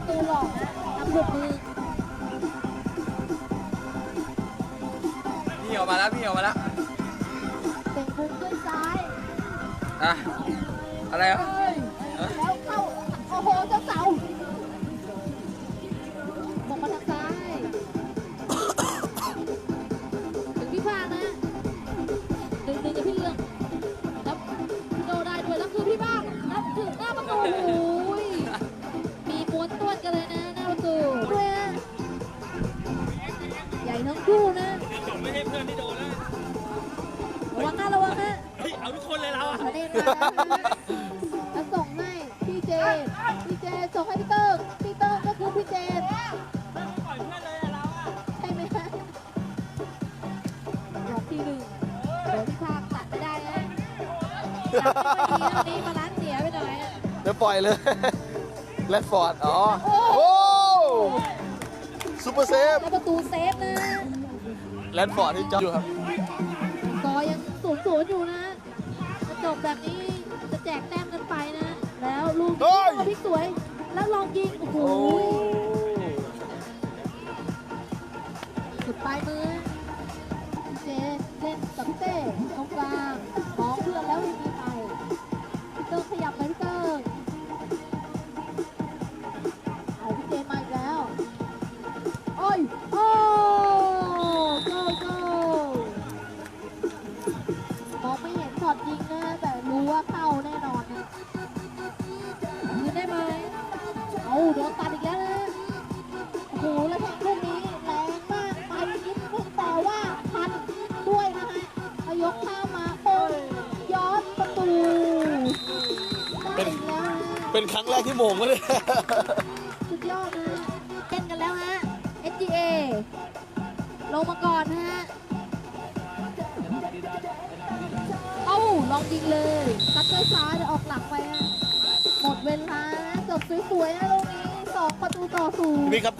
จากประตูหลอกนะทำหลุดมือพี่ออกมาแล้วพี่ออกมาแล้วเตะมุมด้วยซ้ายอะอะไรอะ เอ้ยแล้วเข้า โอ้โหเจ้าเสา ทั้งคู่นะไม่ให้เพื่อนที่โดนนะระวังนะระวังนะเฮ้ยเอาทุกคนเลยเราอะประเด็นมาแล้วส่งให้พี่เจ พี่เจส่งให้พี่เติ้งพี่เติ้งก็คือพี่เจไม่ปล่อยเพื่อนเลยอะเราอะใช่ไหมฮะรอบที่หนึ่งเดี๋ยวพี่ภาคตัดไม่ได้นะตัดไม่ดีนะวันนี้มาล้านเสียไปหน่อยอะเดี๋ยวปล่อยเลยแรดฟอร์ด อ๋อ โอ้ ซูเปอร์เซฟแล้วประตูเซฟนะแรดฟอร์ดที่จออยู่ครับกอยังศูนย์ศูนย์อยู่นะจะจบแบบนี้จะแจกแต้มกันไปนะ แล้วลูกเฮ้ยพลิกสวย แล้วลองยิง โอ้โห โดนตัดอีกแล้วนะโอ้โหแล้วแทงลูกนี้แรงมากไปนิดนึงแต่ว่าทันด้วยนะฮะเอายกข้ามมาโอ้ยย้อนประตูได้อีกแล้วนะเป็นครั้งแรกที่โมงก็เลย สุดยอดนะเล่นกันแล้วฮะ SGA ลงมาก่อนนะฮะ เอ้าลองยิงเลยซัดด้วยซ้ายเดี๋ยวออกหลังไปฮะ หมดเวลานะจบสวยๆนะลูกนี้ สองประตูต่อสู้ นี่ครับ